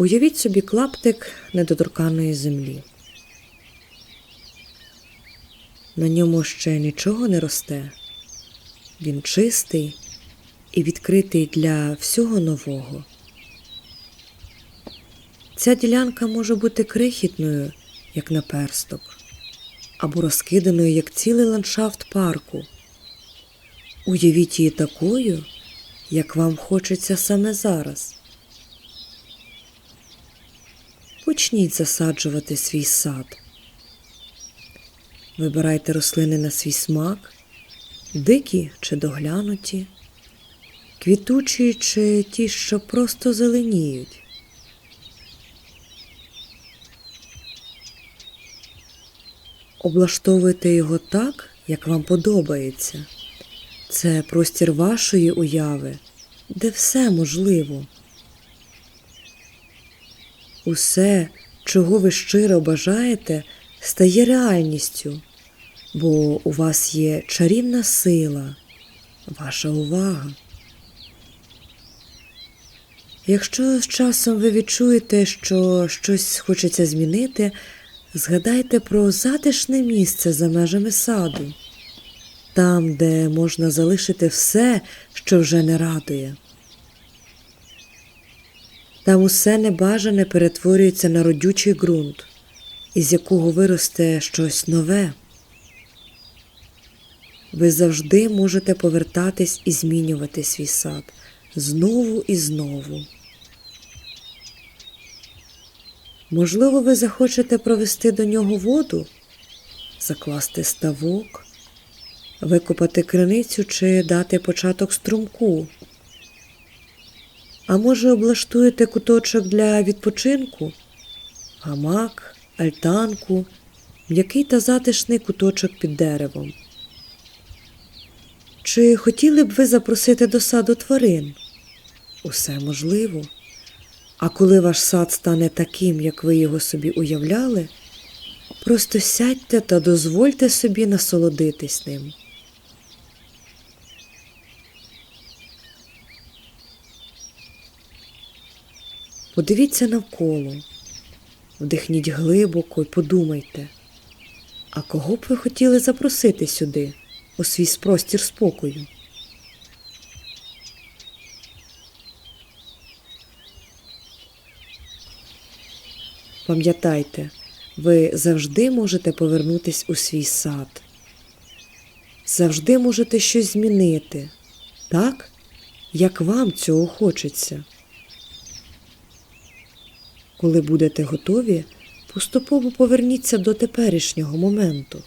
Уявіть собі клаптик недоторканої землі. На ньому ще нічого не росте. Він чистий і відкритий для всього нового. Ця ділянка може бути крихітною, як наперсток, або розкиданою, як цілий ландшафт парку. Уявіть її такою, як вам хочеться саме зараз. Почніть засаджувати свій сад. Вибирайте рослини на свій смак, дикі чи доглянуті, квітучі чи ті, що просто зеленіють. Облаштовуйте його так, як вам подобається. Це простір вашої уяви, де все можливо. Усе, чого ви щиро бажаєте, стає реальністю, бо у вас є чарівна сила, ваша увага. Якщо з часом ви відчуєте, що щось хочеться змінити, згадайте про затишне місце за межами саду, там, де можна залишити все, що вже не радує. Там усе небажане перетворюється на родючий ґрунт, із якого виросте щось нове. Ви завжди можете повертатись і змінювати свій сад знову і знову. Можливо, ви захочете провести до нього воду, закласти ставок, викопати криницю чи дати початок струмку. А може, облаштуєте куточок для відпочинку, гамак, альтанку, м'який та затишний куточок під деревом. Чи хотіли б ви запросити до саду тварин? Усе можливо. А коли ваш сад стане таким, як ви його собі уявляли, просто сядьте та дозвольте собі насолодитись ним. Подивіться навколо, вдихніть глибоко і подумайте, а кого б ви хотіли запросити сюди, у свій простір спокою? Пам'ятайте, ви завжди можете повернутись у свій сад. Завжди можете щось змінити, так, як вам цього хочеться. Коли будете готові, поступово поверніться до теперішнього моменту.